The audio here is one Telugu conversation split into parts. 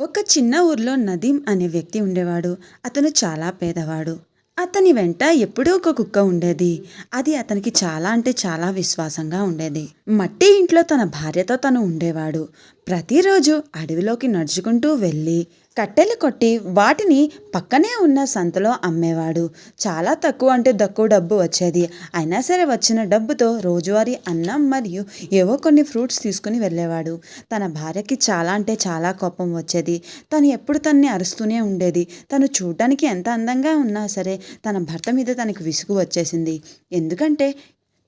ఒక చిన్న ఊర్లో నదీం అనే వ్యక్తి ఉండేవాడు. అతను చాలా పేదవాడు. అతని వెంట ఎప్పుడూ ఒక కుక్క ఉండేది. అది అతనికి చాలా అంటే చాలా విశ్వాసంగా ఉండేది. మట్టి ఇంట్లో తన భార్యతో తను ఉండేవాడు. ప్రతిరోజు అడవిలోకి నడుచుకుంటూ వెళ్ళి కట్టెలు కొట్టి వాటిని పక్కనే ఉన్న సంతలో అమ్మేవాడు. చాలా తక్కువ అంటే తక్కువ డబ్బు వచ్చేది. అయినా సరే వచ్చిన డబ్బుతో రోజువారీ అన్నం మరియు ఏవో కొన్ని ఫ్రూట్స్ తీసుకుని వెళ్ళేవాడు. తన భార్యకి చాలా అంటే చాలా కోపం వచ్చేది. తను ఎప్పుడు తన్ని అరుస్తూనే ఉండేది. తను చూడడానికి ఎంత అందంగా ఉన్నా సరే తన భర్త మీద తనకు విసుగు వచ్చేసింది. ఎందుకంటే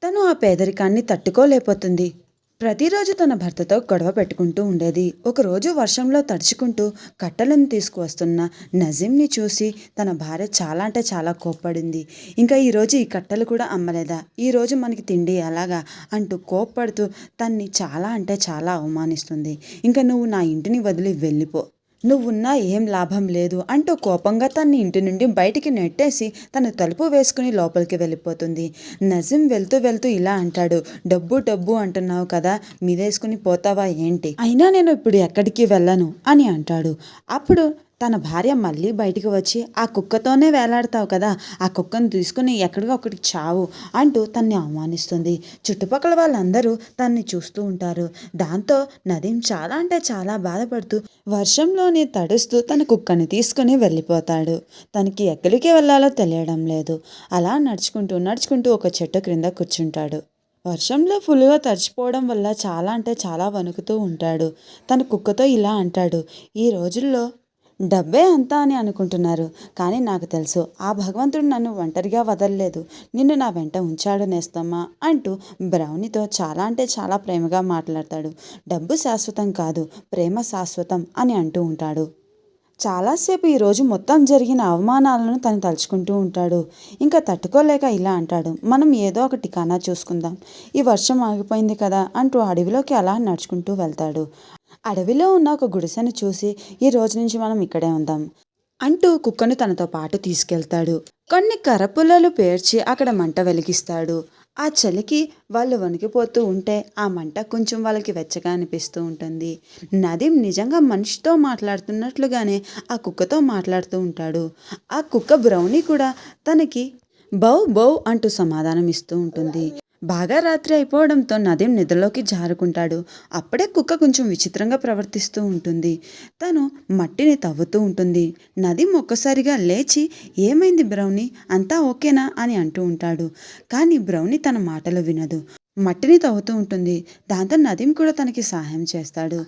తను ఆ పేదరికాన్ని తట్టుకోలేకపోతుంది. ప్రతిరోజు తన భర్తతో గొడవ పెట్టుకుంటూ ఉండేది. ఒకరోజు వర్షంలో తడుచుకుంటూ కట్టెలను తీసుకువస్తున్న నజీంని చూసి తన భార్య చాలా అంటే చాలా కోప్పడింది. ఇంకా ఈరోజు ఈ కట్టెలు కూడా అమ్మలేదా? ఈరోజు మనకి తిండి ఎలాగా? అంటూ కోప్పడుతూ తన్ని చాలా అంటే చాలా అవమానిస్తుంది. ఇంకా నువ్వు నా ఇంటిని వదిలి వెళ్ళిపో. నువ్వున్నా ఏం లాభం లేదు అంటూ కోపంగా తన ఇంటి నుండి బయటికి నెట్టేసి తను తలుపు వేసుకుని లోపలికి వెళ్ళిపోతుంది. నజీం వెళ్తూ వెళ్తూ ఇలా అంటాడు డబ్బు డబ్బు అంటున్నావు కదా మీదేసుకుని పోతావా ఏంటి? అయినా నేను ఇప్పుడు ఎక్కడికి వెళ్ళను అని అంటాడు. అప్పుడు తన భార్య మళ్ళీ బయటికి వచ్చి ఆ కుక్కతోనే వేలాడతావు కదా ఆ కుక్కను తీసుకుని ఎక్కడికో ఒకటికి చావు అంటూ తన్ని అవమానిస్తుంది. చుట్టుపక్కల వాళ్ళందరూ తన్ని చూస్తూ ఉంటారు. దాంతో నదీం చాలా అంటే చాలా బాధపడుతూ వర్షంలోనే తడుస్తూ తన కుక్కని తీసుకుని వెళ్ళిపోతాడు. తనకి ఎక్కడికి వెళ్ళాలో తెలియడం లేదు. అలా నడుచుకుంటూ నడుచుకుంటూ ఒక చెట్టు క్రింద కూర్చుంటాడు. వర్షంలో ఫుల్గా తడిచిపోవడం వల్ల చాలా అంటే చాలా వణుకుతూ ఉంటాడు. తన కుక్కతో ఇలా అంటాడు ఈ రోజుల్లో డబ్బే అంతా అని అనుకుంటున్నారు. కానీ నాకు తెలుసు ఆ భగవంతుడు నన్ను ఒంటరిగా వదలలేదు. నిన్ను నా వెంట ఉంచాడు నేస్తమ్మా అంటూ బ్రౌనీతో చాలా అంటే చాలా ప్రేమగా మాట్లాడతాడు. డబ్బు శాశ్వతం కాదు ప్రేమ శాశ్వతం అని అంటూ ఉంటాడు. చాలాసేపు ఈరోజు మొత్తం జరిగిన అవమానాలను తను తలుచుకుంటూ ఉంటాడు. ఇంకా తట్టుకోలేక ఇలా అంటాడు మనం ఏదో ఒక టికానా చూసుకుందాం. ఈ వర్షం ఆగిపోయింది కదా అంటూ అడవిలోకి అలా నడుచుకుంటూ వెళ్తాడు. అడవిలో ఉన్న ఒక గుడిసెను చూసి ఈ రోజు నుంచి మనం ఇక్కడే ఉందాం అంటూ కుక్కను తనతో పాటు తీసుకెళ్తాడు. కొన్ని కరపుల్లలు పేర్చి అక్కడ మంట వెలిగిస్తాడు. ఆ చలికి వాళ్ళు వణికిపోతూ ఉంటే ఆ మంట కొంచెం వాళ్ళకి వెచ్చగా అనిపిస్తూ ఉంటుంది. నదీం నిజంగా మనిషితో మాట్లాడుతున్నట్లుగానే ఆ కుక్కతో మాట్లాడుతూ ఉంటాడు. ఆ కుక్క బ్రౌనీ కూడా తనకి బౌ బౌ అంటూ సమాధానం ఇస్తూ ఉంటుంది. బాగా రాత్రి అయిపోవడంతో నదీం నిద్రలోకి జారుకుంటాడు. అప్పుడే కుక్క కొంచెం విచిత్రంగా ప్రవర్తిస్తూ ఉంటుంది. తను మట్టిని తవ్వుతూ ఉంటుంది. నదీం ఒక్కసారిగా లేచి ఏమైంది బ్రౌనీ? అంతా ఓకేనా? అని అంటూ ఉంటాడు. కానీ బ్రౌనీ తన మాటలు వినదు. మట్టిని తవ్వుతూ ఉంటుంది. దాంతో నదీం కూడా తనకి సహాయం చేస్తాడు.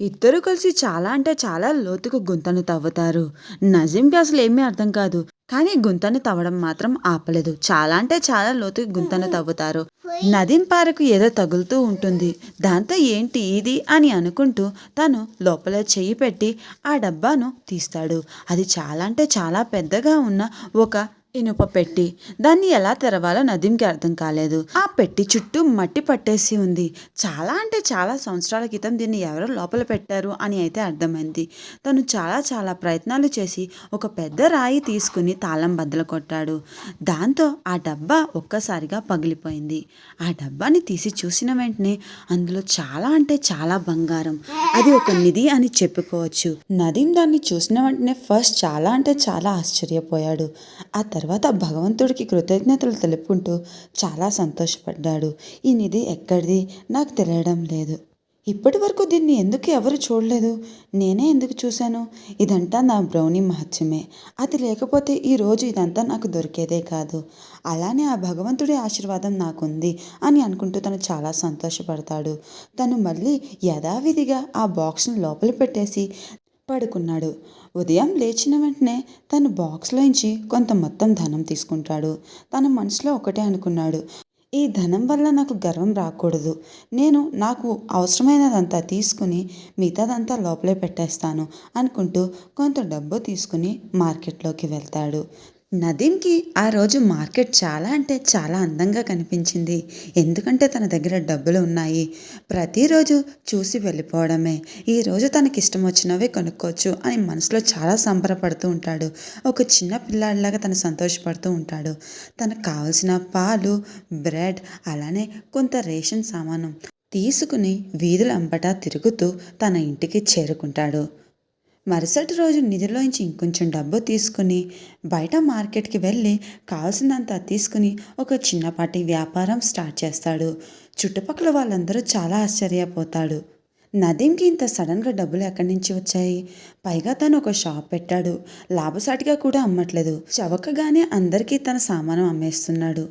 ఇద్దరు కలిసి చాలా అంటే చాలా లోతుకు గుంతను తవ్వుతారు. నజీంకి అసలు ఏమీ అర్థం కాదు. కానీ గుంతను తవ్వడం మాత్రం ఆపలేదు. చాలా అంటే చాలా లోతుకు గుంతను తవ్వుతారు. నదీం పారకు ఏదో తగులుతూ ఉంటుంది. దాంతో ఏంటి ఇది అని అనుకుంటూ తను లోపల చెయ్యి పెట్టి ఆ డబ్బాను తీస్తాడు. అది చాలా అంటే చాలా పెద్దగా ఉన్న ఒక ఇనుప పెట్టి. దాన్ని ఎలా తెరవాలో నదీంకి అర్థం కాలేదు. ఆ పెట్టి చుట్టూ మట్టి పట్టేసి ఉంది. చాలా అంటే చాలా సంవత్సరాల క్రితం దీన్ని ఎవరో లోపల పెట్టారు అని అయితే అర్థమైంది. తను చాలా చాలా ప్రయత్నాలు చేసి ఒక పెద్ద రాయి తీసుకుని తాళం బద్దలు కొట్టాడు. దాంతో ఆ డబ్బా ఒక్కసారిగా పగిలిపోయింది. ఆ డబ్బాని తీసి చూసిన వెంటనే అందులో చాలా అంటే చాలా బంగారం. అది ఒక నిధి అని చెప్పుకోవచ్చు. నదీం దాన్ని చూసిన వెంటనే ఫస్ట్ చాలా అంటే చాలా ఆశ్చర్యపోయాడు. ఆ తర్వాత భగవంతుడికి కృతజ్ఞతలు తెలుపుకుంటూ చాలా సంతోషపడ్డాడు. ఈ నిధి ఎక్కడిది? నాకు తెలియడం లేదు. ఇప్పటి వరకు దీన్ని ఎందుకు ఎవరు చూడలేదు? నేనే ఎందుకు చూశాను? ఇదంతా నా బ్రౌనీ మహత్యమే. అది లేకపోతే ఈరోజు ఇదంతా నాకు దొరికేదే కాదు. అలానే ఆ భగవంతుడి ఆశీర్వాదం నాకుంది అని అనుకుంటూ తను చాలా సంతోషపడతాడు. తను మళ్ళీ యథావిధిగా ఆ బాక్స్ని లోపల పెట్టేసి పడుకున్నాడు. ఉదయం లేచిన వెంటనే తను బాక్స్లోంచి కొంత మొత్తం ధనం తీసుకుంటాడు. తన మనసులో ఒకటే అనుకున్నాడు. ఈ ధనం వల్ల నాకు గర్వం రాకూడదు. నేను నాకు అవసరమైనదంతా తీసుకుని మిగతాదంతా లోపలే పెట్టేస్తాను అనుకుంటూ కొంత డబ్బు తీసుకుని మార్కెట్లోకి వెళ్తాడు. నదీంకి ఆ రోజు మార్కెట్ చాలా అంటే చాలా అందంగా కనిపించింది. ఎందుకంటే తన దగ్గర డబ్బులు ఉన్నాయి. ప్రతిరోజు చూసి వెళ్ళిపోవడమే. ఈరోజు తనకి ఇష్టం వచ్చినవే కొనుక్కోవచ్చు అని మనసులో చాలా సంబరపడుతూ ఉంటాడు. ఒక చిన్న పిల్లాడిలాగా తను సంతోషపడుతూ ఉంటాడు. తనకు కావలసిన పాలు బ్రెడ్ అలానే కొంత రేషన్ సామాను తీసుకుని వీధులంబటా తిరుగుతూ తన ఇంటికి చేరుకుంటాడు. మరుసటి రోజు నిధిలోంచి ఇంకొంచెం డబ్బు తీసుకుని బయట మార్కెట్కి వెళ్ళి కావాల్సినంత తీసుకుని ఒక చిన్నపాటి వ్యాపారం స్టార్ట్ చేస్తాడు. చుట్టుపక్కల వాళ్ళందరూ చాలా ఆశ్చర్యపోతాడు. నదీంకి ఇంత సడన్గా డబ్బులు ఎక్కడి నుంచి వచ్చాయి? పైగా తను ఒక షాప్ పెట్టాడు. లాభసాటిగా కూడా అమ్మట్లేదు. చవకగానే అందరికీ తన సామానం అమ్మేస్తున్నాడు.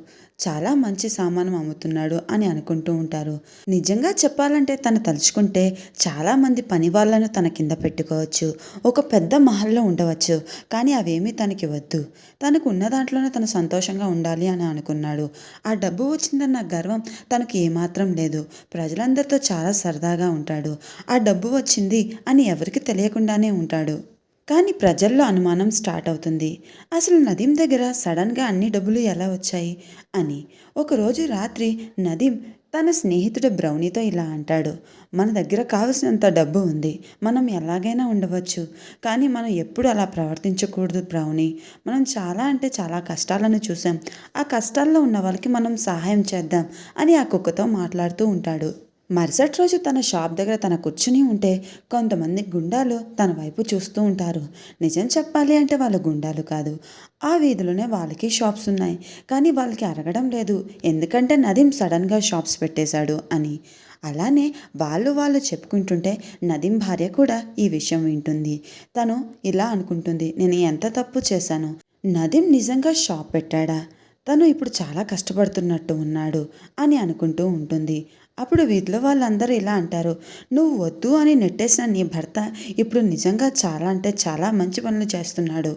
చాలా మంచి సామానం అమ్ముతున్నాడు అని అనుకుంటూ ఉంటారు. నిజంగా చెప్పాలంటే తను తలుచుకుంటే చాలామంది పని వాళ్ళను తన కింద పెట్టుకోవచ్చు. ఒక పెద్ద మహల్లో ఉండవచ్చు. కానీ అవేమీ తనకి వద్దు. తనకు ఉన్న దాంట్లోనే తను సంతోషంగా ఉండాలి అని అనుకున్నాడు. ఆ డబ్బు వచ్చిందన్న గర్వం తనకు ఏమాత్రం లేదు. ప్రజలందరితో చాలా సరదాగా ఉంటాడు. ఆ డబ్బు వచ్చింది అని ఎవరికి తెలియకుండానే ఉంటాడు కానీ ప్రజల్లో అనుమానం స్టార్ట్ అవుతుంది. అసలు నదీం దగ్గర సడన్గా అన్ని డబ్బులు ఎలా వచ్చాయి? అని. ఒకరోజు రాత్రి నదీం తన స్నేహితుడు బ్రౌనీతో ఇలా అంటాడు. మన దగ్గర కావలసినంత డబ్బు ఉంది. మనం ఎలాగైనా ఉండవచ్చు. కానీ మనం ఎప్పుడు అలా ప్రవర్తించకూడదు బ్రౌనీ. మనం చాలా అంటే చాలా కష్టాలను చూసాం ఆ కష్టాల్లో ఉన్న వాళ్ళకి మనం సహాయం చేద్దాం అని ఆ కుక్కతో మాట్లాడుతూ ఉంటాడు. మరుసటి రోజు తన షాప్ దగ్గర తన కూర్చుని ఉంటే కొంతమంది గుండాలు తన వైపు చూస్తూ ఉంటారు. నిజం చెప్పాలి అంటే వాళ్ళ గుండాలు కాదు. ఆ వీధిలోనే వాళ్ళకి షాప్స్ ఉన్నాయి. కానీ వాళ్ళకి అరగడం లేదు. ఎందుకంటే నదీం సడన్గా షాప్స్ పెట్టేశాడు అని. అలానే వాళ్ళు వాళ్ళు చెప్పుకుంటుంటే నదీం భార్య కూడా ఈ విషయం వింటుంది. తను ఇలా అనుకుంటుంది నేను ఎంత తప్పు చేశాను? నదీం నిజంగా షాప్ పెట్టాడా? తను ఇప్పుడు చాలా కష్టపడుతున్నట్టు ఉన్నాడు అని అనుకుంటూ ఉంటుంది. అప్పుడు వీధిలో వాళ్ళందరూ ఇలా అంటారు నువ్వు వద్దు అని నెట్టేసిన నీ భర్త ఇప్పుడు నిజంగా చాలా అంటే చాలా మంచి పనులు చేస్తున్నాడు.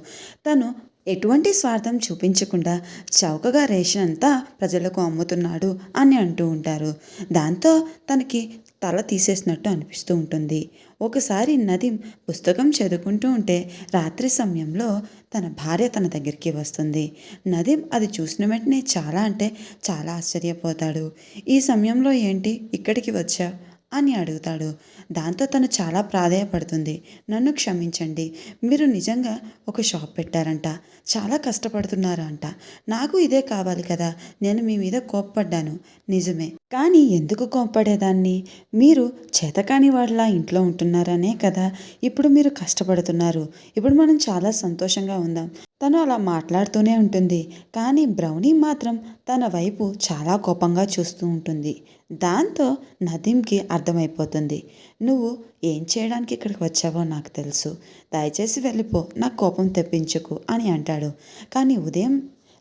తను ఎటువంటి స్వార్థం చూపించకుండా చౌకగా రేషన్ అంతా ప్రజలకు అమ్ముతున్నాడు అని అంటూ ఉంటారు. దాంతో తనకి తల తీసేసినట్టు అనిపిస్తూ ఉంటుంది. ఒకసారి నదీం పుస్తకం చదువుకుంటూ ఉంటే రాత్రి సమయంలో తన భార్య తన దగ్గరికి వస్తుంది. నదీం అది చూసిన వెంటనే చాలా అంటే చాలా ఆశ్చర్యపోతాడు. ఈ సమయంలో ఏంటి? ఇక్కడికి వచ్చా? అని అడుగుతాడు. దాంతో తను చాలా ప్రాధేయపడుతుంది. నన్ను క్షమించండి. మీరు నిజంగా ఒక షాప్ పెట్టారంట. చాలా కష్టపడుతున్నారు అంట నాకు ఇదే కావాలి కదా. నేను మీ మీద కోప్పడ్డాను. నిజమే. కానీ ఎందుకు కోప్పడేదాన్ని? మీరు చేతకాని వాళ్ళ ఇంట్లో ఉంటున్నారనే కదా. ఇప్పుడు మీరు కష్టపడుతున్నారు. ఇప్పుడు మనం చాలా సంతోషంగా ఉందాం. తను అలా మాట్లాడుతూనే ఉంటుంది. కానీ బ్రౌనీ మాత్రం తన వైపు చాలా కోపంగా చూస్తూ ఉంటుంది. దాంతో నదీంకి అర్థమైపోతుంది. నువ్వు ఏం చేయడానికి ఇక్కడికి వచ్చావో నాకు తెలుసు. దయచేసి వెళ్ళిపో. నాకు కోపం తెప్పించుకు అని అంటాడు. కానీ ఉదయం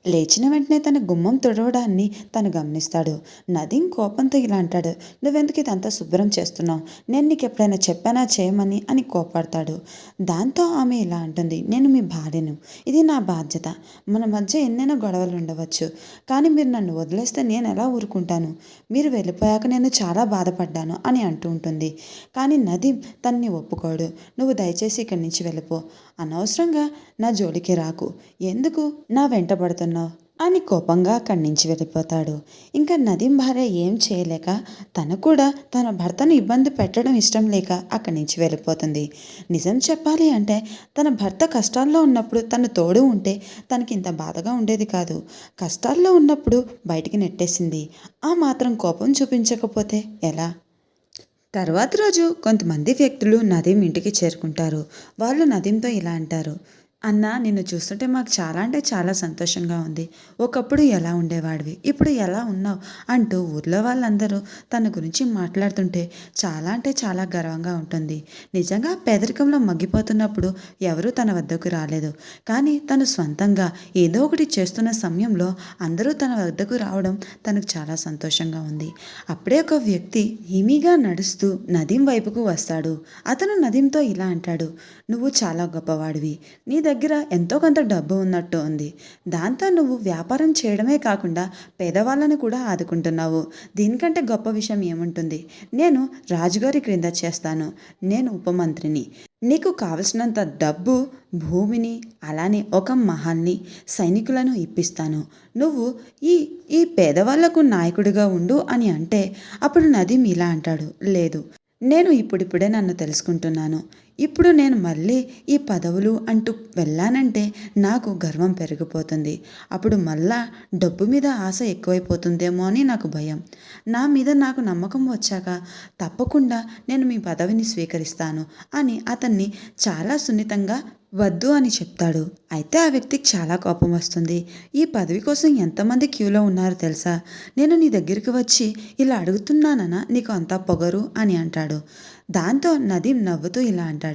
లేచిన వెంటనే తన గుమ్మం తుడవడాన్ని తను గమనిస్తాడు. నదీం కోపంతో ఇలా అంటాడు నువ్వెందుకు ఇదంతా శుభ్రం చేస్తున్నావు? నేను నీకు ఎప్పుడైనా చెప్పానా చేయమని? అని కోపాడతాడు దాంతో ఆమె ఇలా అంటుంది నేను మీ భార్యను. ఇది నా బాధ్యత. మన మధ్య ఎన్నైనా గొడవలు ఉండవచ్చు. కానీ మీరు నన్ను వదిలేస్తే నేను ఎలా ఊరుకుంటాను? మీరు వెళ్ళిపోయాక నేను చాలా బాధపడ్డాను అని అంటూ ఉంటుంది. కానీ నదీం తన్ని ఒప్పుకోడు. నువ్వు దయచేసి ఇక్కడి నుంచి వెళ్ళిపో. అనవసరంగా నా జోలికి రాకు. ఎందుకు? నా వెంట చేస్తున్నావు అని కోపంగా అక్కడి నుంచి వెళ్ళిపోతాడు. ఇంకా నదీం భార్య ఏం చేయలేక తను కూడా తన భర్తను ఇబ్బంది పెట్టడం ఇష్టం లేక అక్కడి నుంచి వెళ్ళిపోతుంది. నిజం చెప్పాలి అంటే తన భర్త కష్టాల్లో ఉన్నప్పుడు తను తోడు ఉంటే తనకి ఇంత బాధగా ఉండేది కాదు. కష్టాల్లో ఉన్నప్పుడు బయటికి నెట్టేసింది. ఆ మాత్రం కోపం చూపించకపోతే ఎలా? తర్వాత రోజు కొంతమంది వ్యక్తులు నదీం ఇంటికి చేరుకుంటారు. వాళ్ళు నదీంతో ఇలా అంటారు. అన్న నిన్ను చూస్తుంటే మాకు చాలా అంటే చాలా సంతోషంగా ఉంది. ఒకప్పుడు ఎలా ఉండేవాడివి? ఇప్పుడు ఎలా ఉన్నావు? అంటూ ఊర్లో వాళ్ళందరూ తన గురించి మాట్లాడుతుంటే చాలా అంటే చాలా గర్వంగా ఉంటుంది. నిజంగా పేదరికంలో మగ్గిపోతున్నప్పుడు ఎవరూ తన వద్దకు రాలేదు. కానీ తను స్వంతంగా ఏదో ఒకటి చేస్తున్న సమయంలో అందరూ తన వద్దకు రావడం తనకు చాలా సంతోషంగా ఉంది. అప్పుడే ఒక వ్యక్తి హిమీగా నడుస్తూ నదీం వైపుకు వస్తాడు. అతను నదీంతో ఇలా అంటాడు నువ్వు చాలా గొప్పవాడివి. నీ దగ్గర ఎంతో కొంత డబ్బు ఉన్నట్టు ఉంది. దాంతో నువ్వు వ్యాపారం చేయడమే కాకుండా పేదవాళ్ళను కూడా ఆదుకుంటున్నావు. దీనికంటే గొప్ప విషయం ఏముంటుంది? నేను రాజుగారి క్రింద చేస్తాను. నేను ఉపమంత్రిని. నీకు కావలసినంత డబ్బు భూమిని అలానే ఒక మహాన్ని సైనికులను ఇప్పిస్తాను. నువ్వు ఈ ఈ పేదవాళ్ళకు నాయకుడిగా ఉండు అని అంటే అప్పుడు నదీం ఇలా అంటాడు. లేదు నేను ఇప్పుడిప్పుడే నన్ను తెలుసుకుంటున్నాను. ఇప్పుడు నేను మళ్ళీ ఈ పదవులు అంటూ వెళ్ళానంటే నాకు గర్వం పెరిగిపోతుంది. అప్పుడు మళ్ళా డబ్బు మీద ఆశ ఎక్కువైపోతుందేమో అని నాకు భయం. నా మీద నాకు నమ్మకం వచ్చాక తప్పకుండా నేను మీ పదవిని స్వీకరిస్తాను అని అతన్ని చాలా సున్నితంగా వద్దు అని చెప్తాడు. అయితే ఆ వ్యక్తికి చాలా కోపం వస్తుంది. ఈ పదవి కోసం ఎంతమంది క్యూలో ఉన్నారు తెలుసా? నేను నీ దగ్గరికి వచ్చి ఇలా అడుగుతున్నానన్నా నీకు అంతా పొగరు అని అంటాడు. దాంతో నదీం నవ్వుతూ ఇలా అంటాడు.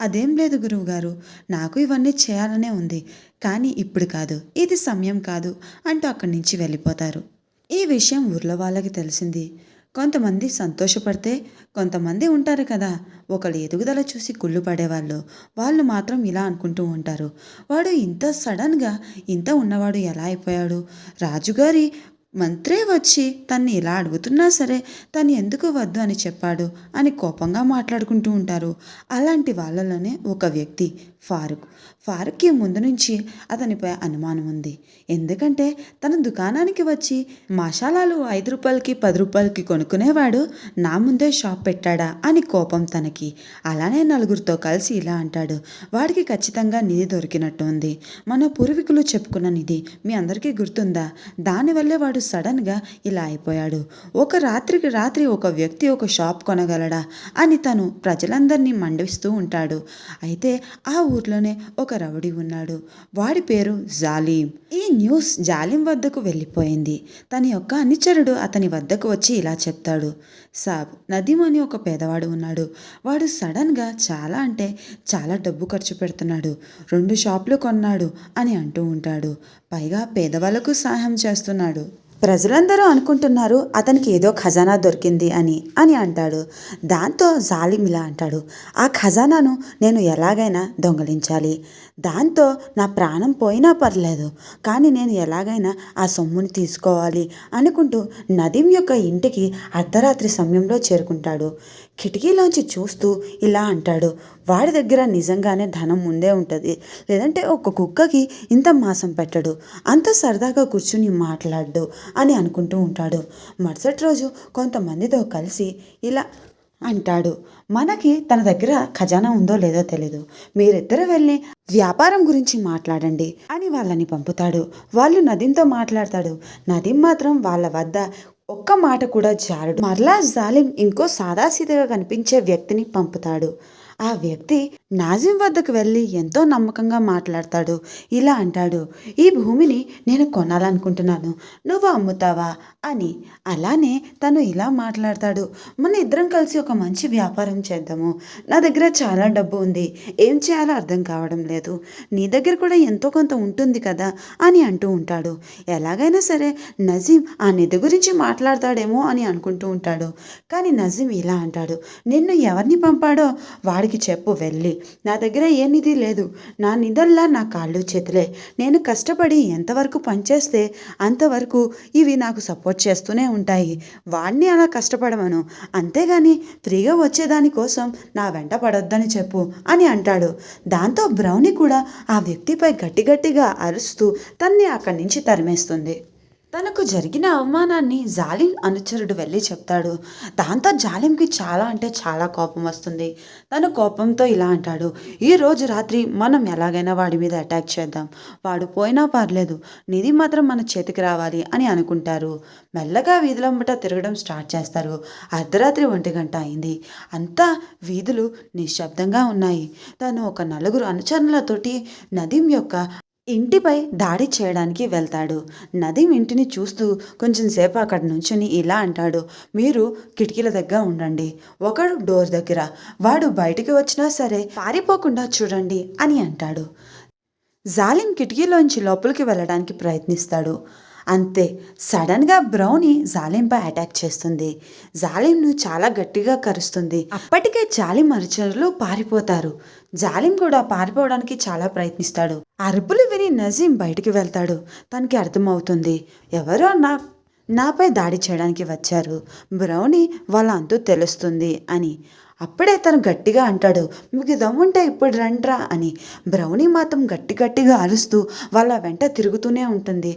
అదేం లేదు గురువుగారు నాకు ఇవన్నీ చేయాలనే ఉంది. కానీ ఇప్పుడు కాదు ఇది సమయం కాదు అంటూ అక్కడి నుంచి వెళ్ళిపోతారు. ఈ విషయం ఊర్లో వాళ్ళకి తెలిసింది. కొంతమంది సంతోషపడితే కొంతమంది ఉంటారు కదా. ఒకళ్ళు ఎదుగుదల చూసి కుళ్ళు పడేవాళ్ళు. వాళ్ళు మాత్రం ఇలా అనుకుంటూ ఉంటారు. వాడు ఇంత సడన్గా ఇంత ఉన్నవాడు ఎలా అయిపోయాడు? రాజుగారి మంత్రే వచ్చి తన్ని ఇలా అడుగుతున్నా సరే తను ఎందుకు వద్దు అని చెప్పాడు అని కోపంగా మాట్లాడుకుంటూ ఉంటారు. అలాంటి వాళ్ళలోనే ఒక వ్యక్తి ఫారూక్. ఫారూక్కి ముందు నుంచి అతనిపై అనుమానం ఉంది. ఎందుకంటే తన దుకాణానికి వచ్చి మసాలాలు ఐదు రూపాయలకి పది రూపాయలకి కొనుక్కునేవాడు నా ముందే షాప్ పెట్టాడా అని కోపం తనకి. అలానే నలుగురితో కలిసి ఇలా అంటాడు. వాడికి ఖచ్చితంగా నిధి దొరికినట్టు ఉంది. మన పూర్వీకులు చెప్పుకున్న నిధి మీ అందరికీ గుర్తుందా? దానివల్లే వాడు సడన్గా ఇలా అయిపోయాడు. ఒక రాత్రికి రాత్రి ఒక వ్యక్తి ఒక షాప్ కొనగలడా అని తను ప్రజలందరినీ మండిస్తూ ఉంటాడు. అయితే ఆ ఊర్లోనే ఒక రౌడీ ఉన్నాడు. వాడి పేరు జాలీం. ఈ న్యూస్ జాలిం వద్దకు వెళ్ళిపోయింది. తన యొక్క అనుచరుడు అతని వద్దకు వచ్చి ఇలా చెప్తాడు. సాబ్ నదీం అని ఒక పేదవాడు ఉన్నాడు. వాడు సడన్గా చాలా అంటే చాలా డబ్బు ఖర్చు పెడుతున్నాడు. రెండు షాపులు కొన్నాడు అని అంటూ ఉంటాడు. పైగా పేదవాళ్ళకు సహాయం చేస్తున్నాడు. ప్రజలందరూ అనుకుంటున్నారు అతనికి ఏదో ఖజానా దొరికింది అని అని అంటాడు. దాంతో జాలిం ఇలా అంటాడు. ఆ ఖజానాను నేను ఎలాగైనా దొంగలించాలి. దాంతో నా ప్రాణం పోయినా పర్లేదు కానీ నేను ఎలాగైనా ఆ సొమ్ముని తీసుకోవాలి అనుకుంటూ నదీం యొక్క ఇంటికి అర్ధరాత్రి సమయంలో చేరుకుంటాడు. కిటికీలోంచి చూస్తూ ఇలా అంటాడు వాడి దగ్గర నిజంగానే ధనం ముందే ఉంటుంది. లేదంటే ఒక కుక్కకి ఇంత మాసం పెట్టడు. అంత సరదాగా కూర్చుని మాట్లాడు అని అనుకుంటూ ఉంటాడు. మరుసటి రోజు కొంతమందితో కలిసి ఇలా అంటాడు. మనకి తన దగ్గర ఖజానా ఉందో లేదో తెలీదు. మీరిద్దరు వెళ్ళి వ్యాపారం గురించి మాట్లాడండి అని వాళ్ళని పంపుతాడు. వాళ్ళు నదీంతో మాట్లాడతాడు. నదీం మాత్రం వాళ్ళ వద్ద ఒక్క మాట కూడా జారడు. మరలా జాలిం ఇంకో సాదాసీదగా కనిపించే వ్యక్తిని పంపుతాడు. ఆ వ్యక్తి నాజిం వద్దకు వెళ్ళి ఎంతో నమ్మకంగా మాట్లాడతాడు. ఇలా అంటాడు ఈ భూమిని నేను కొనాలనుకుంటున్నాను. నువ్వు అమ్ముతావా? అని. అలానే తను ఇలా మాట్లాడతాడు మన ఇద్దరం కలిసి ఒక మంచి వ్యాపారం చేద్దాము. నా దగ్గర చాలా డబ్బు ఉంది. ఏం చేయాలో అర్థం కావడం లేదు. నీ దగ్గర కూడా ఎంతో కొంత ఉంటుంది కదా? అని అంటూ ఉంటాడు. ఎలాగైనా సరే నజీం ఆ నిధి గురించి మాట్లాడతాడేమో అని అనుకుంటూ ఉంటాడు. కానీ నజీం ఇలా అంటాడు నిన్ను ఎవరిని పంపాడో వాడి వారికి చెప్పు వెళ్ళి. నా దగ్గర ఏ నిధి లేదు. నా నిధల్లా నా కాళ్ళు చేతులే. నేను కష్టపడి ఎంతవరకు పనిచేస్తే అంతవరకు ఇవి నాకు సపోర్ట్ చేస్తూనే ఉంటాయి. వాడిని అలా కష్టపడమను. అంతేగాని ఫ్రీగా వచ్చేదాని కోసం నా వెంట పడొద్దని చెప్పు అని అంటాడు. దాంతో బ్రౌని కూడా ఆ వ్యక్తిపై గట్టి గట్టిగా అరుస్తూ తన్ని అక్కడి నుంచి తరిమేస్తుంది. తనకు జరిగిన అవమానాన్ని జాలిం అనుచరుడు వెళ్ళి చెప్తాడు. దాంతో జాలింకి చాలా అంటే చాలా కోపం వస్తుంది. తన కోపంతో ఇలా అంటాడు. ఈ రోజు రాత్రి మనం ఎలాగైనా వాడి మీద అటాక్ చేద్దాం. వాడు పోయినా పర్లేదు. నిధి మాత్రం మన చేతికి రావాలి అని అనుకుంటారు. మెల్లగా వీధులంబట తిరగడం స్టార్ట్ చేస్తారు. అర్ధరాత్రి ఒంటి గంట అయింది. అంతా వీధులు నిశ్శబ్దంగా ఉన్నాయి. తను ఒక నలుగురు అనుచరులతోటి నదీం యొక్క ఇంటిపై దాడి చేయడానికి వెళ్తాడు. నదీం ఇంటిని చూస్తూ కొంచెం సేపు అక్కడ నుంచుని ఇలా అంటాడు మీరు కిటికీల దగ్గర ఉండండి. ఒకడు డోర్ దగ్గర. వాడు బయటికి వచ్చినా సరే పారిపోకుండా చూడండి అని అంటాడు. జాలిం కిటికీలోంచి లోపలికి వెళ్ళడానికి ప్రయత్నిస్తాడు. అంతే సడన్గా బ్రౌని జాలింపై అటాక్ చేస్తుంది. జాలింను చాలా గట్టిగా కరుస్తుంది. అప్పటికే జాలిం అరుచరులు పారిపోతారు. జాలిం కూడా పారిపోవడానికి చాలా ప్రయత్నిస్తాడు. అరుపులు విని నజీం బయటికి వెళ్తాడు. తనకి అర్థమవుతుంది ఎవరో నా నాపై దాడి చేయడానికి వచ్చారు. బ్రౌని వాళ్ళ అంతు తెలుస్తుంది అని. అప్పుడే తను గట్టిగా అంటాడు మీకు దమ్ముంటే ఇప్పుడు రండ్రా అని. బ్రౌనీ మాత్రం గట్టి గట్టిగా అరుస్తూ వాళ్ళ వెంట తిరుగుతూనే ఉంటుంది.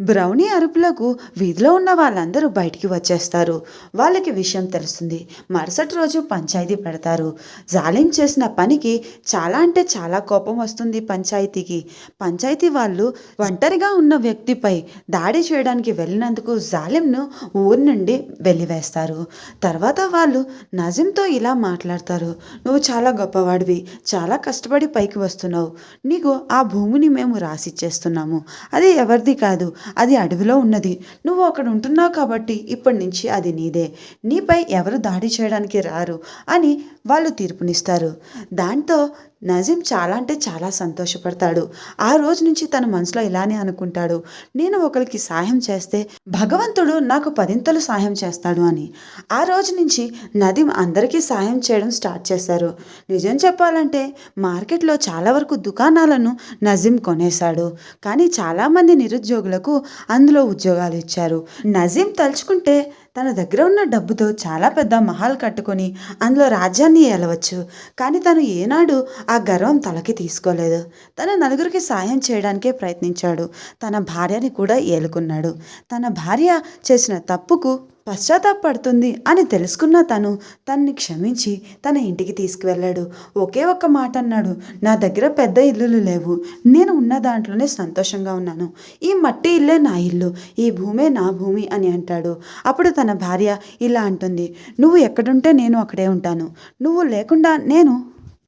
బ్రౌనీ అరుపులకు వీధిలో ఉన్న వాళ్ళందరూ బయటికి వచ్చేస్తారు. వాళ్ళకి విషయం తెలుస్తుంది. మరుసటి రోజు పంచాయతీ పెడతారు. జాలిం చేసిన పనికి చాలా అంటే చాలా కోపం వస్తుంది పంచాయతీకి. పంచాయతీ వాళ్ళు ఒంటరిగా ఉన్న వ్యక్తిపై దాడి చేయడానికి వెళ్ళినందుకు జాలింను ఊరి నుండి వెళ్ళివేస్తారు తర్వాత వాళ్ళు నజీంతో ఇలా మాట్లాడతారు. నువ్వు చాలా గొప్పవాడివి. చాలా కష్టపడి పైకి వస్తున్నావు. నీకు ఆ భూమిని మేము రాసిచ్చేస్తున్నాము. అది ఎవరిది కాదు. అది అడవిలో ఉన్నది. నువ్వు అక్కడ ఉంటున్నావు కాబట్టి ఇప్పటి నుంచి అది నీదే. నీపై ఎవరు దాడి చేయడానికి రారు అని వాళ్ళు తీర్పునిస్తారు. దాంతో నజీం చాలా అంటే చాలా సంతోషపడతాడు. ఆ రోజు నుంచి తన మనసులో ఇలానే అనుకుంటాడు. నేను ఒకరికి సాయం చేస్తే భగవంతుడు నాకు పదింతలు సాయం చేస్తాడు అని. ఆ రోజు నుంచి నదీం అందరికీ సాయం చేయడం స్టార్ట్ చేశారు. నిజం చెప్పాలంటే మార్కెట్లో చాలా వరకు దుకాణాలను నజీం కొనేశాడు. కానీ చాలామంది నిరుద్యోగులకు అందులో ఉద్యోగాలు ఇచ్చారు. నజీం తలుచుకుంటే తన దగ్గర ఉన్న డబ్బుతో చాలా పెద్ద మహాల్ కట్టుకొని అందులో రాజ్యాన్ని ఏలవచ్చు. కానీ తను ఏనాడు ఆ గర్వం తలకి తీసుకోలేదు. తన నలుగురికి సాయం చేయడానికే ప్రయత్నించాడు. తన భార్యని కూడా ఏలుకున్నాడు. తన భార్య చేసిన తప్పుకు పశ్చాత్తాపడుతుంది అని తెలుసుకున్న తను తన్ని క్షమించి తన ఇంటికి తీసుకువెళ్ళాడు. ఒకే ఒక్క మాట అన్నాడు. నా దగ్గర పెద్ద ఇల్లులు లేవు. నేను ఉన్న దాంట్లోనే సంతోషంగా ఉన్నాను. ఈ మట్టి ఇల్లే నా ఇల్లు. ఈ భూమే నా భూమి అని అంటాడు. అప్పుడు తన భార్య ఇలా అంటుంది. నువ్వు ఎక్కడుంటే నేను అక్కడే ఉంటాను. నువ్వు లేకుండా నేను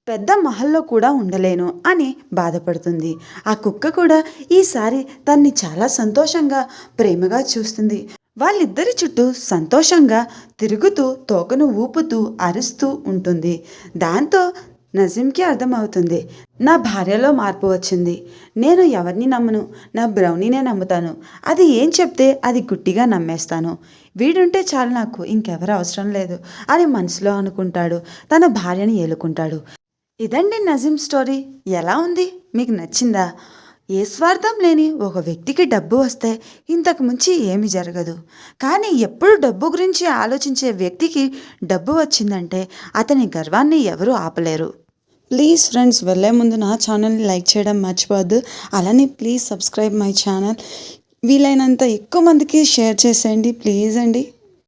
పెద్ద మహల్లో కూడా ఉండలేను అని బాధపడుతుంది. ఆ కుక్క కూడా ఈసారి తన్ని చాలా సంతోషంగా ప్రేమగా చూస్తుంది. వాళ్ళిద్దరి చుట్టూ సంతోషంగా తిరుగుతూ తోకను ఊపుతూ అరుస్తూ ఉంటుంది. దాంతో నజీంకి అర్థమవుతుంది నా భార్యలో మార్పు వచ్చింది. నేను ఎవరిని నమ్మను? నా బ్రౌనీనే నమ్ముతాను. అది ఏం చెప్తే అది గుట్టిగా నమ్మేస్తాను. వీడుంటే చాలు నాకు ఇంకెవరు అవసరం లేదు అని మనసులో అనుకుంటాడు. తన భార్యని ఏలుకుంటాడు. ఇదండి నజీం స్టోరీ. ఎలా ఉంది? మీకు నచ్చిందా? ఏ స్వార్థం లేని ఒక వ్యక్తికి డబ్బు వస్తే ఇంతకు మించి ఏమి జరగదు. కానీ ఎప్పుడు డబ్బు గురించి ఆలోచించే వ్యక్తికి డబ్బు వచ్చిందంటే అతని గర్వాన్ని ఎవరూ ఆపలేరు. ప్లీజ్ ఫ్రెండ్స్ వెళ్ళే ముందు నా ఛానల్ని లైక్ చేయడం మర్చిపోవద్దు. అలానే ప్లీజ్ సబ్స్క్రైబ్ మై ఛానల్. వీలైనంత ఎక్కువ మందికి షేర్ చేసేయండి. ప్లీజ్ అండి.